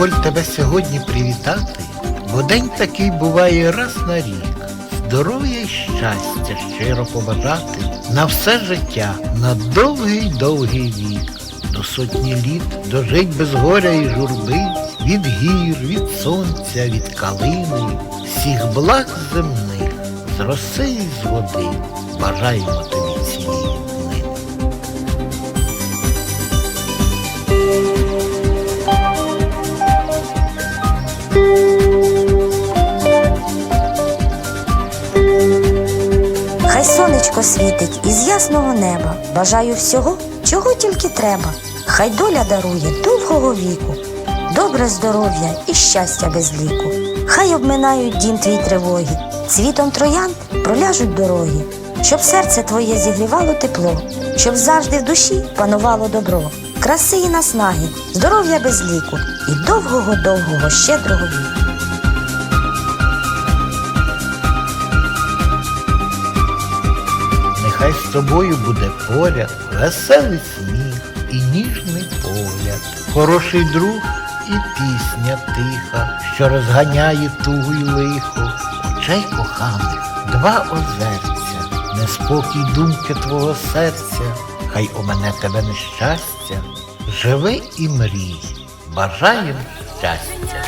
Дозволь тебе сьогодні привітати, бо день такий буває раз на рік. Здоров'я й щастя щиро побажати на все життя, на довгий довгий вік. До сотні літ дожить без горя і журби, від гір, від сонця, від калини, всіх благ земних, з роси і з води. Бажаємо тобі цієї Хай сонечко світить із ясного неба. Бажаю всього, чого тільки треба. Хай доля дарує довгого віку, добре здоров'я і щастя без ліку. Хай обминають дім твій тривоги, цвітом троян проляжуть дороги, щоб серце твоє зігрівало тепло, щоб завжди в душі панувало добро, краси і наснаги, здоров'я без ліку і довгого довгого щедрого віку. Нехай з тобою буде поряд, веселий сміх і ніжний погляд, хороший друг і пісня тиха, що розганяє тугу й лихо, очей коханих, два озерця, неспокій думки твого серця, хай у мене тебе нещастя, живи і мрій, бажаєм щастя.